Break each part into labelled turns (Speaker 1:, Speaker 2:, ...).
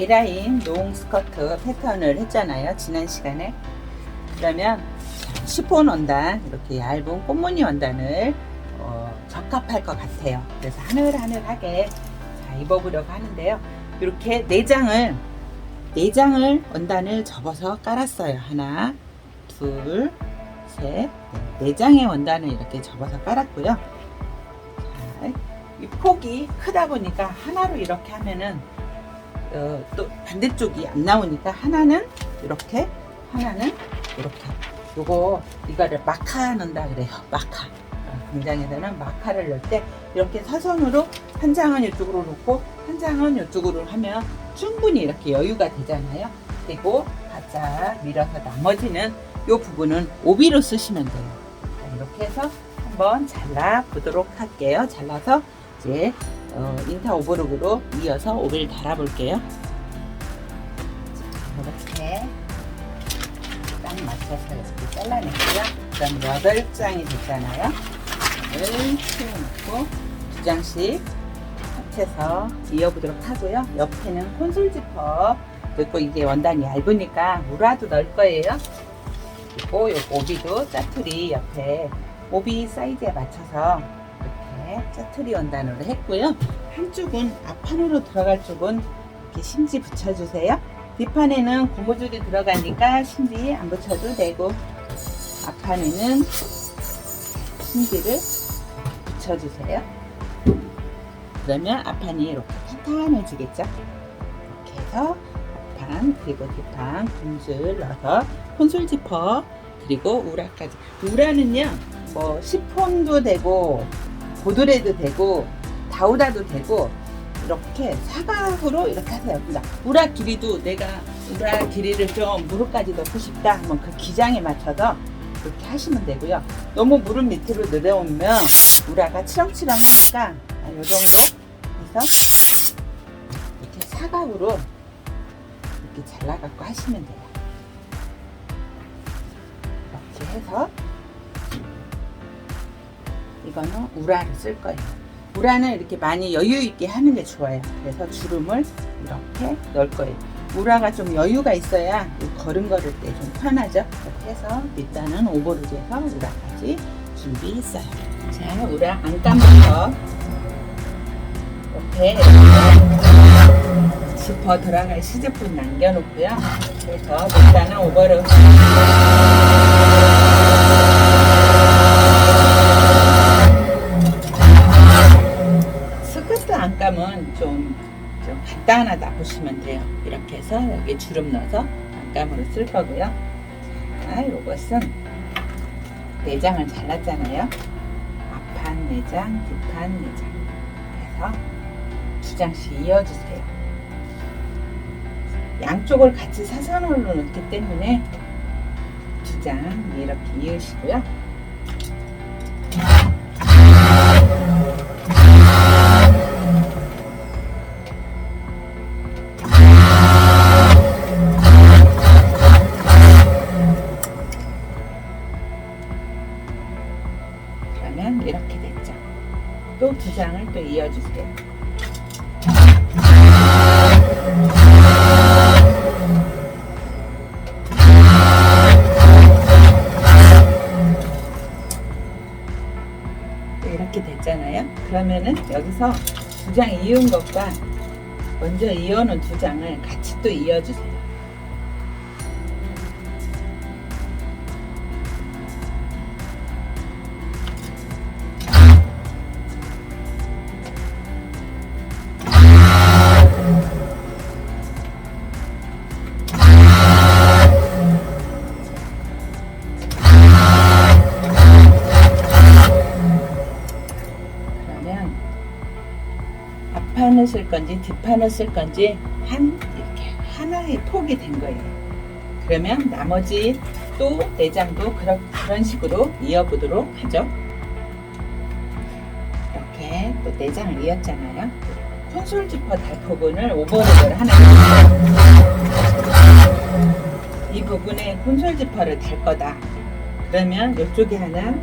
Speaker 1: A라인 롱 스커트 패턴을 했잖아요. 지난 시간에. 그러면 시폰 원단, 이렇게 얇은 꽃무늬 원단을 어, 적합할 것 같아요. 그래서 하늘하늘하게 자, 입어보려고 하는데요. 이렇게 네 장을 네 장을 원단을 접어서 깔았어요. 하나, 둘, 셋, 넷. 네 장의 원단을 이렇게 접어서 깔았고요. 자, 이 폭이 크다 보니까 하나로 이렇게 하면은 어, 또 반대쪽이 안 나오니까 하나는 이렇게 하나는 이렇게. 요거 이거를 마카 넣는다 그래요 마카. 어, 공장에서는 마카를 넣을 때 이렇게 사선으로 한 장은 이쪽으로 놓고 한 장은 이쪽으로 하면 충분히 이렇게 여유가 되잖아요. 그리고 바짝 밀어서 나머지는 이 부분은 오비로 쓰시면 돼요. 자, 이렇게 해서 한번 잘라 보도록 할게요. 잘라서 이제 어, 인타 오버룩으로 이어서 오비를 달아 볼게요 이렇게 딱 맞춰서 이렇게 잘라냈고요. 그럼 8장이 됐잖아요. 이걸 치워놓고 두 장씩 합쳐서 이어보도록 하고요. 옆에는 콘솔 지퍼 그리고 이게 원단이 얇으니까 무라도 넣을 거예요. 그리고 요 오비도 짜투리 옆에 오비 사이즈에 맞춰서 짜투리 원단으로 했고요. 한쪽은 앞판으로 들어갈 쪽은 이렇게 심지 붙여주세요. 뒷판에는 고무줄이 들어가니까 심지 안 붙여도 되고 앞판에는 심지를 붙여주세요. 그러면 앞판이 이렇게 탄탄해지겠죠? 이렇게 해서 앞판 그리고 뒷판 고무줄 넣어서 콘솔 지퍼 그리고 우라까지 우라는요 뭐 시폰도 되고 보드레도 되고 다우다도 되고 이렇게 사각으로 이렇게 하세요. 그러니까 우라 길이도 내가 우라 길이를 좀 무릎까지 넣고 싶다 하면 그 기장에 맞춰서 그렇게 하시면 되고요. 너무 무릎 밑으로 내려오면 우라가 치렁치렁 하니까 이 정도 해서 이렇게 사각으로 이렇게 잘라갖고 하시면 돼요. 이렇게 해서 이거는 우라를 쓸 거예요. 우라는 이렇게 많이 여유 있게 하는 게 좋아요. 그래서 주름을 이렇게 넣을 거예요. 우라가 좀 여유가 있어야 이 걸음 걸을 때 좀 편하죠. 이렇게 해서 일단은 오버룩에서 우라까지 준비했어요. 자, 우라 안감부터 옆에 지퍼 들어갈 시제품 남겨놓고요. 그래서 일단은 오버룩 간단하다 보시면 돼요. 이렇게 해서 여기 주름 넣어서 안감으로 쓸 거고요. 자, 이것은 내장을 잘랐잖아요. 앞판 내장, 뒷판 내장. 해서 두 장씩 이어주세요. 양쪽을 같이 사선으로 넣기 때문에 두 장 이렇게 이으시고요. 두 장을 또 이어주세요. 네, 이렇게 됐잖아요. 그러면은 여기서 두 장 이은 것과 먼저 이어놓은 두 장을 같이 또 이어주세요. 건지 뒷판을 쓸 건지 한 이렇게 하나의 폭이 된 거예요. 그러면 나머지 또 내장도 그런 그런 식으로 이어보도록 하죠. 이렇게 또 내장을 이었잖아요. 콘솔 지퍼 달 부분을 오버랩을 하나 이 부분에 콘솔 지퍼를 달 거다. 그러면 이쪽에 하나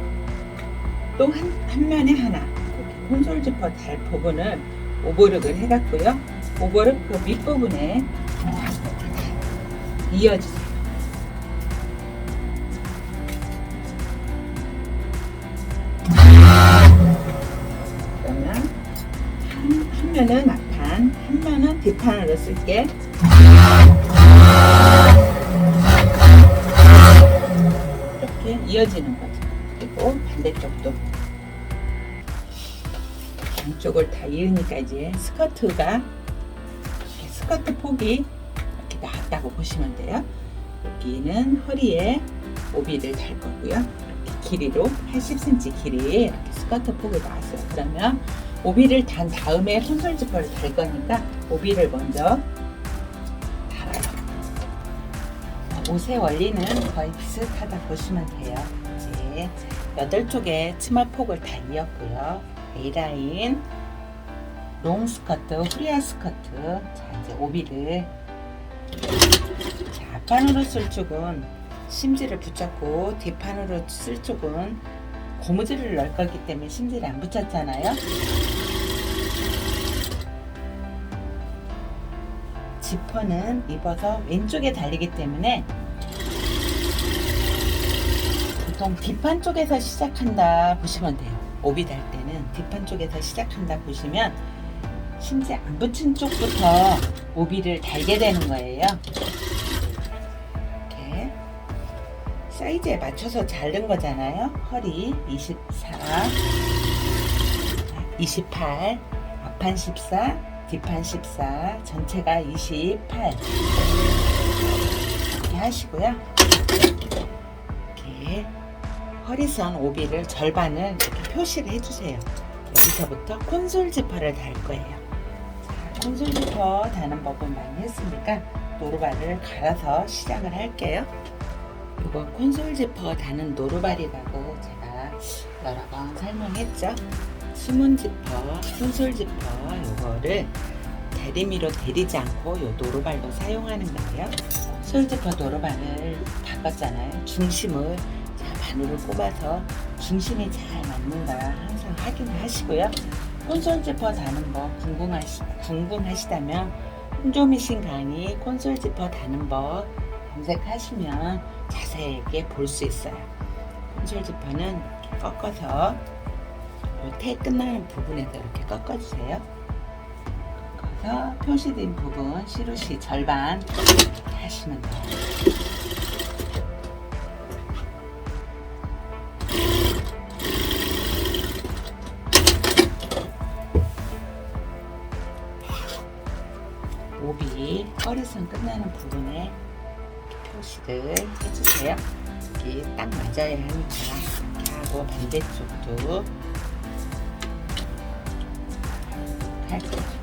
Speaker 1: 또 한 한 면에 하나 이렇게 콘솔 지퍼 달 부분을 오버룩을 해갖고요. 오버룩 그 밑부분에 이어주세요. 한 면은 앞판, 한 면은 뒷판으로 쓸게. 이렇게 이어지는 거죠. 그리고 반대쪽도 양쪽을 다 이으니까 이제 스커트가 스커트 폭이 이렇게 나왔다고 보시면 돼요. 여기는 허리에 오비를 달 거고요. 이렇게 길이로 80cm 길이 이렇게 스커트 폭이 나왔어요. 그러면 오비를 단 다음에 콘솔 지퍼를 달 거니까 오비를 먼저 달아요. 옷의 원리는 거의 비슷하다 보시면 돼요. 이제 여덟 쪽에 치마 폭을 다 이었고요. A라인, 롱 스커트, 후리아 스커트. 자, 이제 오비를. 자, 앞판으로 쓸 쪽은 심지를 붙였고, 뒷판으로 쓸 쪽은 고무줄을 넣을 거기 때문에 심지를 안 붙였잖아요. 지퍼는 입어서 왼쪽에 달리기 때문에 보통 뒷판 쪽에서 시작한다 보시면 돼요. 오비 달 때는 뒷판 쪽에서 시작한다 보시면 심지 안 붙인 쪽부터 오비를 달게 되는 거예요. 이렇게 사이즈에 맞춰서 자른 거잖아요. 허리 24, 28, 앞판 14, 뒷판 14, 전체가 28 이렇게 하시고요. 이렇게 허리선 오비를 절반을 이렇게 표시를 해주세요. 여기서부터 콘솔 지퍼를 달 거예요. 자, 콘솔 지퍼 다는 법은 많이 했으니까 노루발을 갈아서 시작을 할게요. 이거 콘솔 지퍼 다는 노루발이라고 제가 여러 번 설명했죠. 숨은 지퍼, 콘솔 지퍼 요거를 대리미로 데리지 않고 요 노루발로 사용하는 거예요. 솔지퍼 노루발을 바꿨잖아요. 중심을 자, 바늘을 꼽아서 중심이 잘 맞는가 항상 확인을 하시고요. 콘솔 지퍼 다는 법 궁금하시, 궁금하시다면 홍조미신 강의 콘솔 지퍼 다는 법 검색하시면 자세하게 볼 수 있어요. 콘솔 지퍼는 이렇게 꺾어서 테 끝나는 부분에서 이렇게 꺾어주세요. 꺾어서 표시된 부분 시루시 절반 하시면 돼요. 끝나는 부분에 표시를 해주세요. 이게 딱 맞아야 하니까 이렇게 하고 반대쪽도 할 거예요.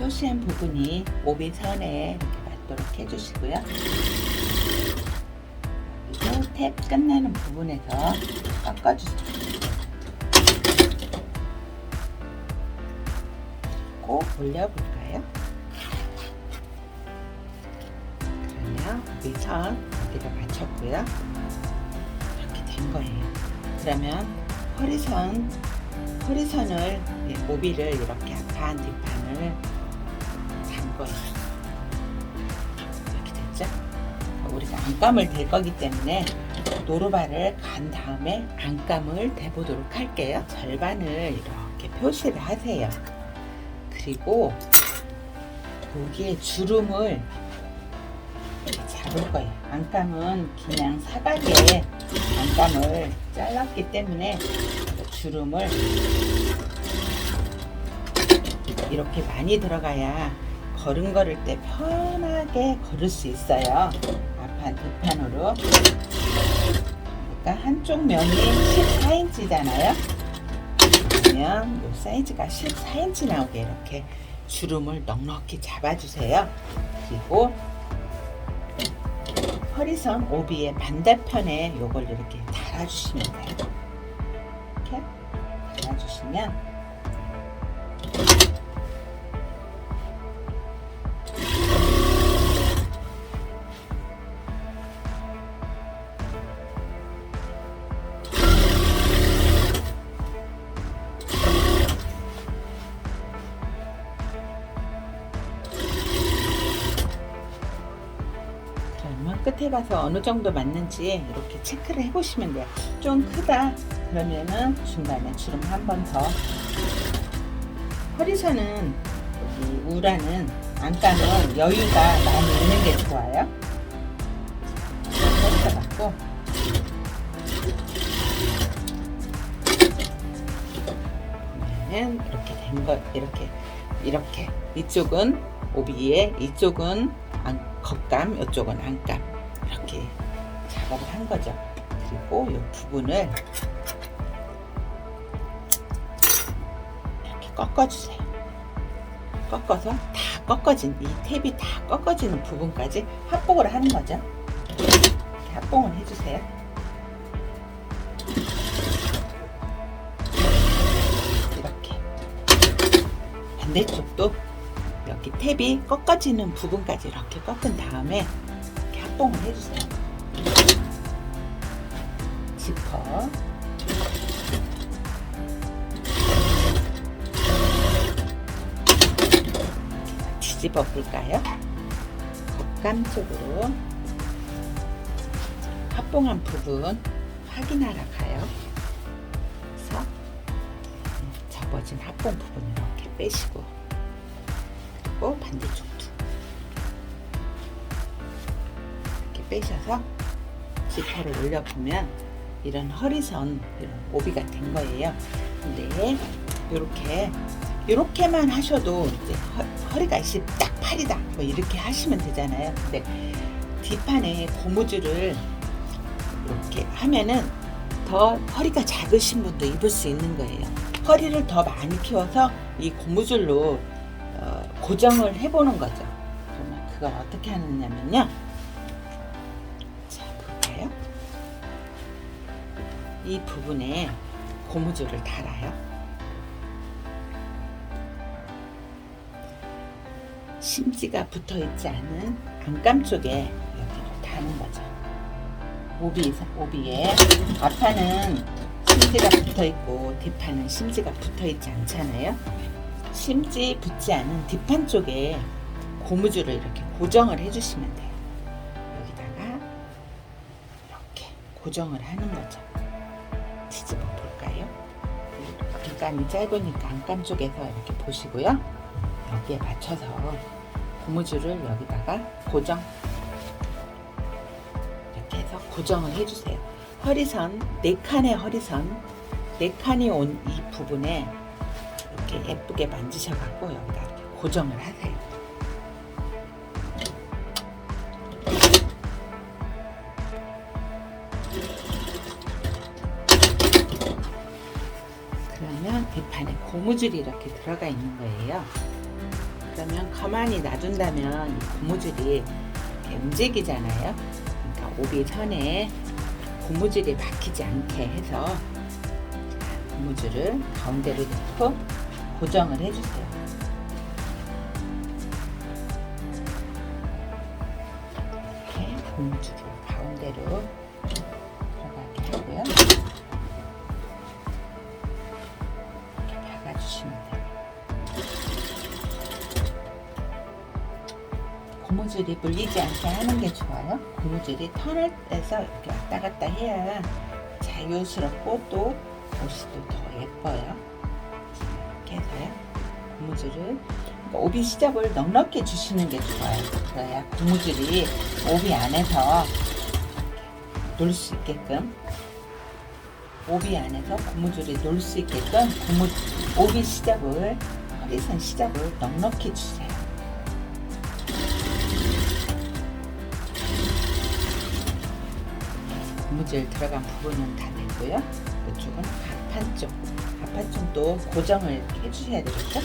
Speaker 1: 표시한 부분이 오비 선에 이렇게 맞도록 해주시고요. 그리고 탭 끝나는 부분에서 꺾어주세요. 꼭 올려볼까요? 그러면 우리 선 여기다 맞췄고요. 이렇게 된 거예요. 그러면 허리선, 허리선을 예, 오비를 이렇게 앞판, 뒷판을 단 거예요. 이렇게 됐죠? 우리가 안감을 댈 거기 때문에 노루발을 간 다음에 안감을 대보도록 할게요. 절반을 이렇게 표시를 하세요. 그리고 여기에 주름을 잡을 거예요. 안감은 그냥 사각에 안감을 잘랐기 때문에 주름을 이렇게 많이 들어가야 걸음 걸을 때 편하게 걸을 수 있어요. 앞판 뒷판으로. 그러니까 한쪽 면이 14인치잖아요. 그러면 이 사이즈가 14인치 나오게 이렇게 주름을 넉넉히 잡아주세요. 그리고 허리선 오비의 반대편에 이걸 이렇게 달아주시면 돼요. 이렇게 달아주시면 가서 어느 정도 맞는지 이렇게 체크를 해보시면 돼요. 좀 크다 그러면은 중간에 주름 한 번 더. 허리선은 여기 우라는 안감은 여유가 많이 있는 게 좋아요. 펼쳐갖고 보면은 이렇게 된 거 이렇게 이렇게 이쪽은 오비에 이쪽은 안, 겉감 이쪽은 안감 이렇게 작업을 한 거죠. 그리고 이 부분을 이렇게 꺾어주세요. 꺾어서 다 꺾어진 이 탭이 다 꺾어지는 부분까지 합봉을 하는 거죠. 이렇게 합봉을 해주세요. 이렇게 반대쪽도 여기 탭이 꺾어지는 부분까지 이렇게 꺾은 다음에 이렇게 합봉을 해주세요. 뒤집어 볼까요? 겉감 쪽으로 합봉한 부분 확인하러 가요. 그래서 접어진 합봉 부분 이렇게 빼시고 그리고 반대쪽도 이렇게 빼셔서 지퍼를 올려보면 이런 허리선 이런 오비가 된 거예요. 근데 이렇게 이렇게만 하셔도 이제 허, 리가 이제 딱 팔이다 뭐 이렇게 하시면 되잖아요. 근데 뒷판에 고무줄을 이렇게 하면은 더 허리가 작으신 분도 입을 수 있는 거예요. 허리를 더 많이 키워서 이 고무줄로 어, 고정을 해보는 거죠. 그러면 그걸 어떻게 하느냐면요. 이 부분에 고무줄을 달아요. 심지가 붙어 있지 않은 안감 쪽에 여기를 다는 거죠. 오비, 오비에 앞판은 심지가 붙어 있고 뒷판은 심지가 붙어 있지 않잖아요. 심지 붙지 않은 뒷판 쪽에 고무줄을 이렇게 고정을 해주시면 돼요. 여기다가 이렇게 고정을 하는 거죠. 뒷감이 짧으니까 안감 쪽에서 이렇게 보시고요. 여기에 맞춰서 고무줄을 여기다가 고정 이렇게 해서 고정을 해주세요. 허리선 네 칸의 허리선 네 칸이 온 이 부분에 이렇게 예쁘게 만지셔갖고 여기다 이렇게 고정을 하세요. 고무줄이 이렇게 들어가 있는 거예요. 그러면 가만히 놔둔다면 이 고무줄이 이렇게 움직이잖아요. 그러니까 오비 선에 고무줄이 박히지 않게 해서 고무줄을 가운데로 넣고 고정을 해주세요. 이렇게 고무줄을 가운데로 고무줄이 물리지 않게 하는 게 좋아요. 고무줄이 턴을 떼서 이렇게 왔다 갔다 해야 자유스럽고 또 옷이 또더 예뻐요. 이렇게 해서요. 고무줄을 그러니까 오비 시접을 넉넉히 주시는 게 좋아요. 그래야 고무줄이 오비 안에서 놀 수 있게끔 오비 안에서 고무줄이 놀 수 있게끔 고무 오비 시접을 허리선 시접을 넉넉히 주세요. 고무줄 들어간 부분은 다 됐고요. 이쪽은 가판 쪽. 가판 쪽도 고정을 해주셔야 되겠죠?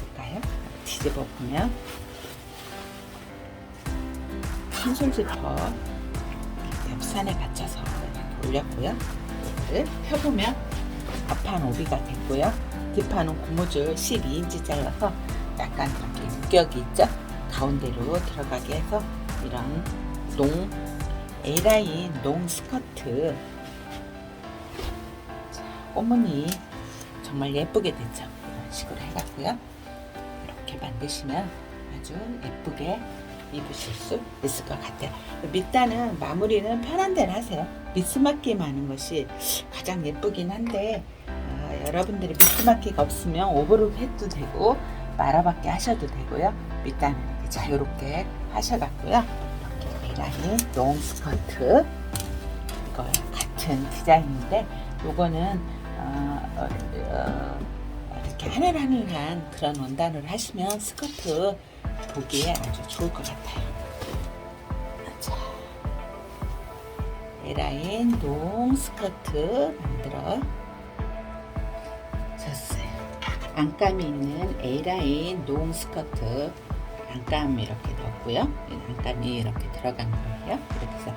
Speaker 1: 볼까요? 뒤집어 보면 흰 솔 지퍼 옆산에 받쳐서 올렸고요. 이거를 펴보면 앞판 오비가 됐고요. 뒷판은 고무줄 12인치 잘라서 약간 이렇게 유격이 있죠. 가운데로 들어가게 해서 이런 농 A라인 롱 스커트 자, 꽃무늬 정말 예쁘게 됐죠 이런 식으로 해갖고요 이렇게 만드시면 아주 예쁘게 입으실 수 있을 것 같아요. 밑단은 마무리는 편한 대로 하세요. 미스마키 하는 것이 가장 예쁘긴 한데 어, 여러분들이 미스마키가 없으면 오버룩 해도 되고 말아받게 하셔도 되고요. 밑단은 이렇게 자유롭게 하셔갖고요. 이렇게 A라인 롱 스커트 이거 같은 디자인인데 요거는 어, 어, 어, 이렇게 하늘하늘한 그런 원단을 하시면 스커트 보기에 아주 좋을 것 같아요. 자, A라인 롱 스커트 만들어 줬어요. 안감이 있는 A라인 롱 스커트 안감 이렇게 넣었고요. 안감이 이렇게 들어간 거예요. 이렇게 해서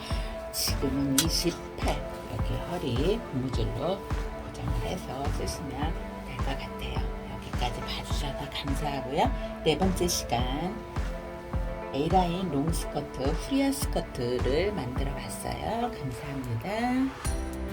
Speaker 1: 지금은 28 여기 허리 고무줄로 고정을 해서 쓰시면 될 것 같아요. 봐주셔서 감사하고요. 네 번째 시간 A라인 롱 스커트, 프리어 스커트를 만들어 봤어요. 감사합니다.